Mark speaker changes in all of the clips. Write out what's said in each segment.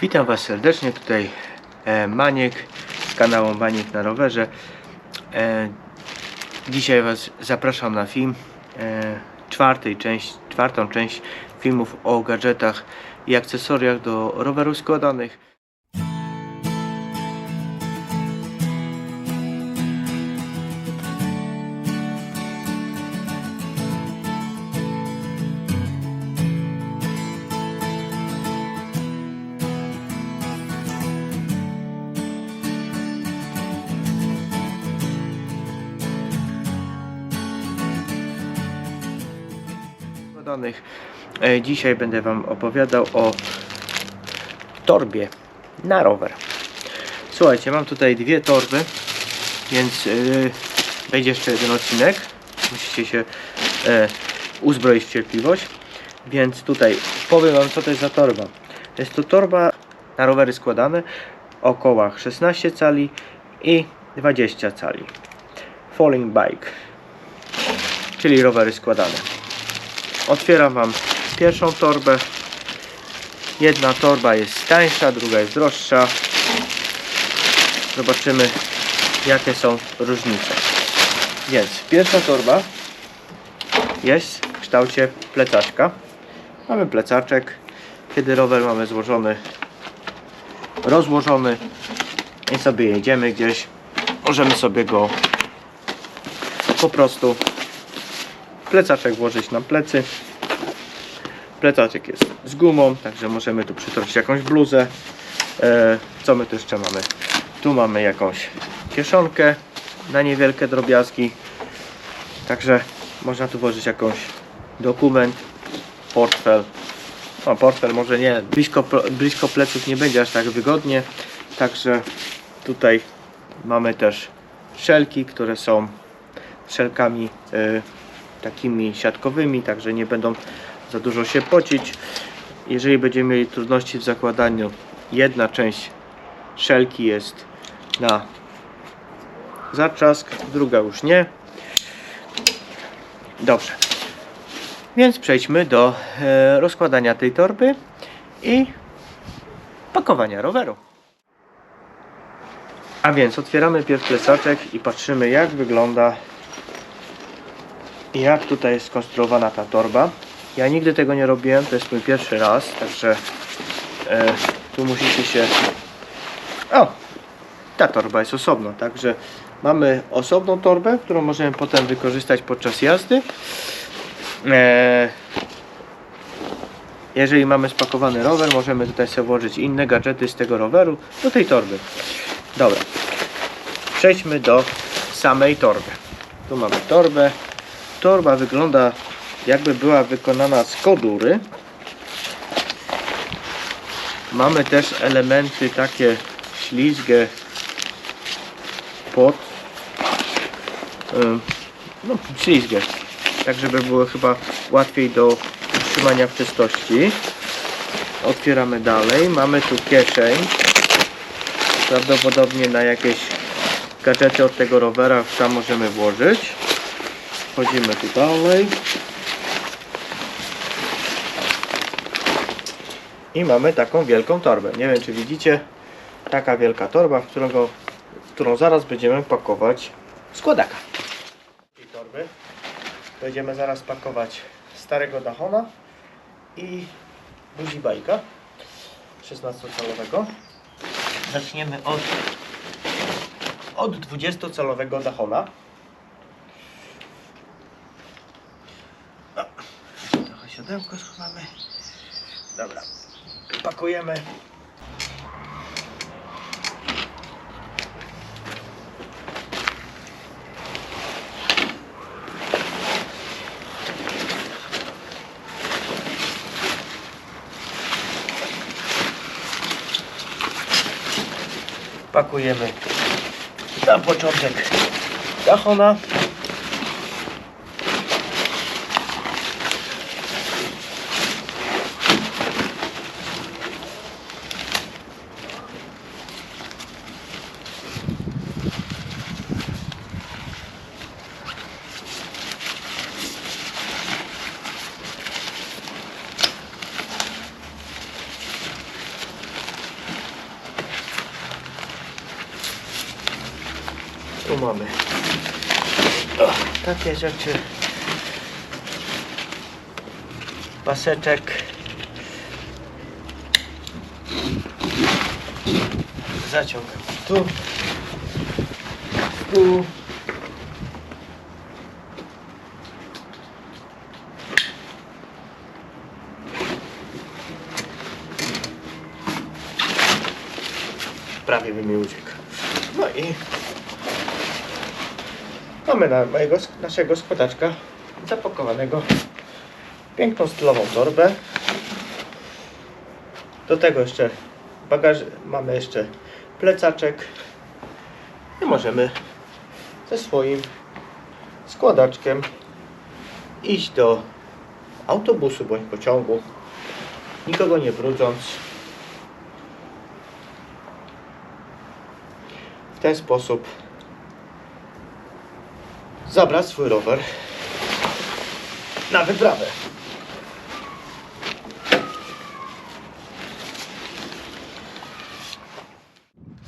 Speaker 1: Witam Was serdecznie, tutaj e, Maniek z kanału Maniek na rowerze. E, dzisiaj Was zapraszam na film, e, czwartej część, czwartą część filmów o gadżetach i akcesoriach do rowerów składanych. E, Dzisiaj będę Wam opowiadał o torbie na rower. Słuchajcie, mam tutaj dwie torby, więc yy, będzie jeszcze jeden odcinek. Musicie się e, uzbroić w cierpliwość. Więc tutaj powiem Wam, co to jest za torba. Jest to torba na rowery składane o kołach 16 cali i 20 cali. Falling bike, czyli rowery składane. Otwieram Wam pierwszą torbę. Jedna torba jest tańsza, druga jest droższa. Zobaczymy, jakie są różnice. Więc pierwsza torba jest w kształcie plecaczka. Mamy plecaczek, kiedy rower mamy złożony, rozłożony i sobie jedziemy gdzieś. Możemy sobie go po prostu plecaczek włożyć na plecy. Plecaczek jest z gumą, także możemy tu przytroczyć jakąś bluzę. E, co my tu jeszcze mamy? Tu mamy jakąś kieszonkę na niewielkie drobiazgi. Także można tu włożyć jakąś dokument, portfel. No, portfel może nie, blisko, blisko pleców nie będzie aż tak wygodnie. Także tutaj mamy też szelki, które są szelkami y, takimi siatkowymi, także nie będą za dużo się pocić. Jeżeli będziemy mieli trudności w zakładaniu, jedna część szelki jest na zatrzask, druga już nie. Dobrze. Więc przejdźmy do e, rozkładania tej torby i pakowania roweru. A więc otwieramy pierw plecaczek i patrzymy jak wygląda jak tutaj jest skonstruowana ta torba. Ja nigdy tego nie robiłem, to jest mój pierwszy raz, także e, tu musicie się... O! Ta torba jest osobna, także mamy osobną torbę, którą możemy potem wykorzystać podczas jazdy. E, jeżeli mamy spakowany rower, możemy tutaj sobie włożyć inne gadżety z tego roweru do tej torby. Dobra, przejdźmy do samej torby. Tu mamy torbę, torba wygląda jakby była wykonana z kodury. Mamy też elementy takie ślizgie pod no ślizgie tak żeby było chyba łatwiej do utrzymania w czystości. Otwieramy dalej. Mamy tu kieszeń. Prawdopodobnie na jakieś gadżety od tego rowera tam możemy włożyć Wchodzimy tu dalej. I mamy taką wielką torbę. Nie wiem czy widzicie. Taka wielka torba, w, którego, którą zaraz będziemy pakować składaka. I torby. Będziemy zaraz pakować starego Dachona i buzi bajka 16-calowego. Zaczniemy od, od 20-calowego Dachona. Trochę siodełko schowamy. Dobra. Pakujemy. Pakujemy na początek dachona. Tu mamy o, takie rzeczy. Paseczek. Zaciągam tu. Tu. Prawie by mi uciekł. No i mamy na mojego, naszego składaczka zapakowanego piękną stylową torbę. Do tego jeszcze bagaż, mamy jeszcze plecaczek i możemy ze swoim składaczkiem iść do autobusu bądź pociągu, nikogo nie brudząc. W ten sposób zabrać swój rower na wyprawę.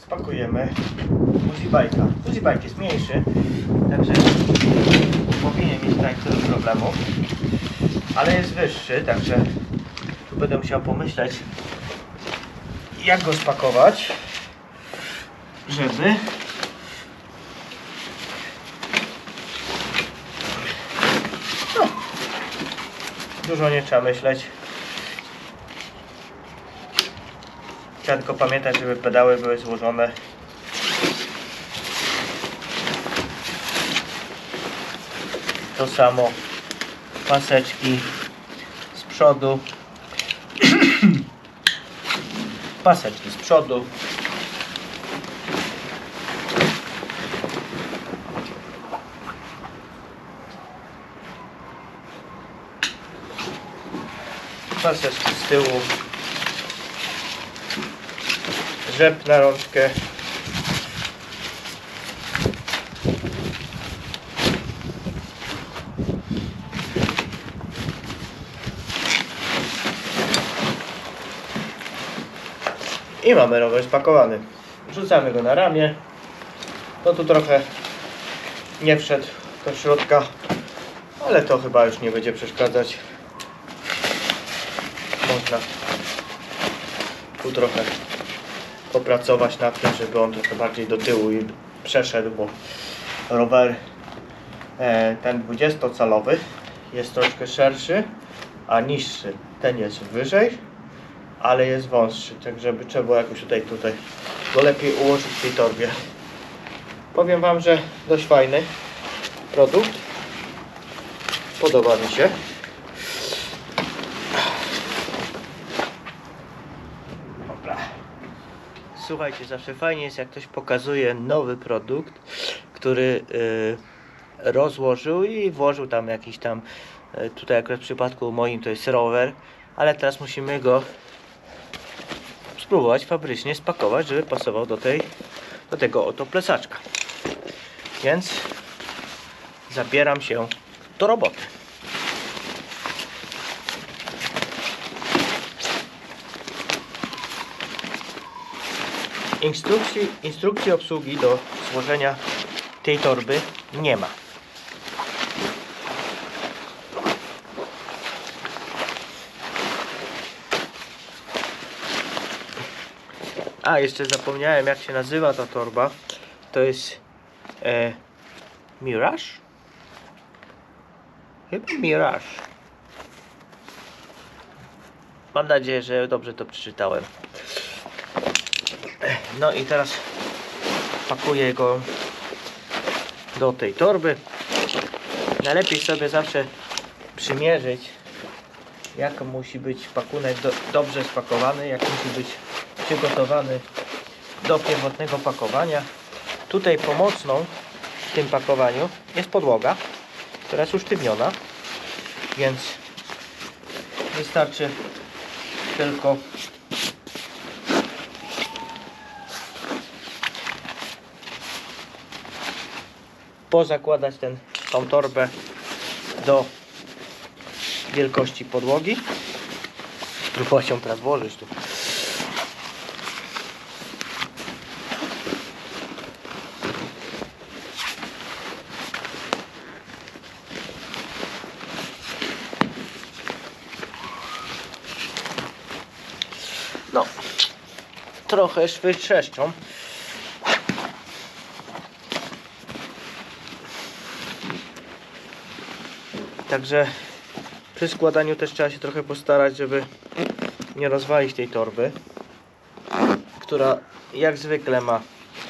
Speaker 1: Spakujemy Uzibajka. Uzibajk jest mniejszy, także powinien mieć tyle problemów, ale jest wyższy, także tu będę musiał pomyśleć jak go spakować, żeby dużo nie trzeba myśleć. Trzeba tylko pamiętać, żeby pedały były złożone. To samo. Paseczki z przodu. Paseczki z przodu paseczki z tyłu rzep na rączkę I mamy rower spakowany. Wrzucamy go na ramię. No tu trochę nie wszedł do środka, ale to chyba już nie będzie przeszkadzać. Można tu trochę popracować nad tym, żeby on trochę bardziej do tyłu i przeszedł, bo rower e, ten 20-calowy jest troszkę szerszy, a niższy ten jest wyżej ale jest wąższy, tak żeby trzeba było jakoś tutaj, tutaj go lepiej ułożyć w tej torbie. Powiem Wam, że dość fajny produkt. Podoba mi się. Dobra. Słuchajcie, zawsze fajnie jest jak ktoś pokazuje nowy produkt, który y, rozłożył i włożył tam jakiś tam, y, tutaj akurat w przypadku moim to jest rower, ale teraz musimy go spróbować fabrycznie spakować, żeby pasował do tej do tego oto plecaczka. Więc zabieram się do roboty. Instrukcji, instrukcji obsługi do złożenia tej torby nie ma. A, jeszcze zapomniałem jak się nazywa ta torba. To jest e, Mirage? Chyba Mirage. Mam nadzieję, że dobrze to przeczytałem. No i teraz pakuję go do tej torby. Najlepiej sobie zawsze przymierzyć jak musi być pakunek do, dobrze spakowany, jak musi być przygotowany do pierwotnego pakowania. Tutaj pomocną w tym pakowaniu jest podłoga, która jest usztywniona, więc wystarczy tylko pozakładać ten, tą torbę do wielkości podłogi. Próbować ją teraz włożyć tu. No, trochę szwy trzeszczą. Także przy składaniu też trzeba się trochę postarać, żeby nie rozwalić tej torby, która jak zwykle ma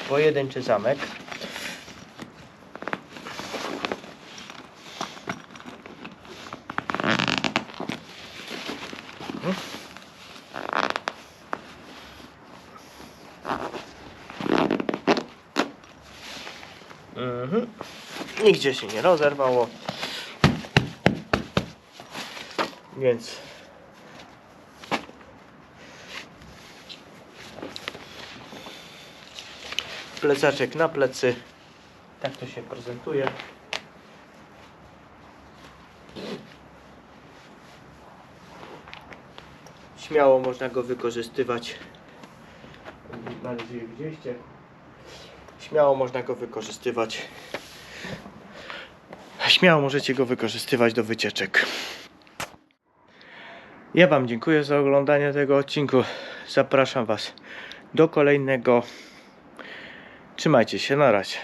Speaker 1: pojedynczy zamek. Mhm. Nigdzie się nie rozerwało. Więc plecaczek na plecy. Tak to się prezentuje. Śmiało można go wykorzystywać. Mam nadzieję, widzieliście. Śmiało można go wykorzystywać. Śmiało możecie go wykorzystywać do wycieczek. Ja Wam dziękuję za oglądanie tego odcinku. Zapraszam Was do kolejnego. Trzymajcie się, na razie.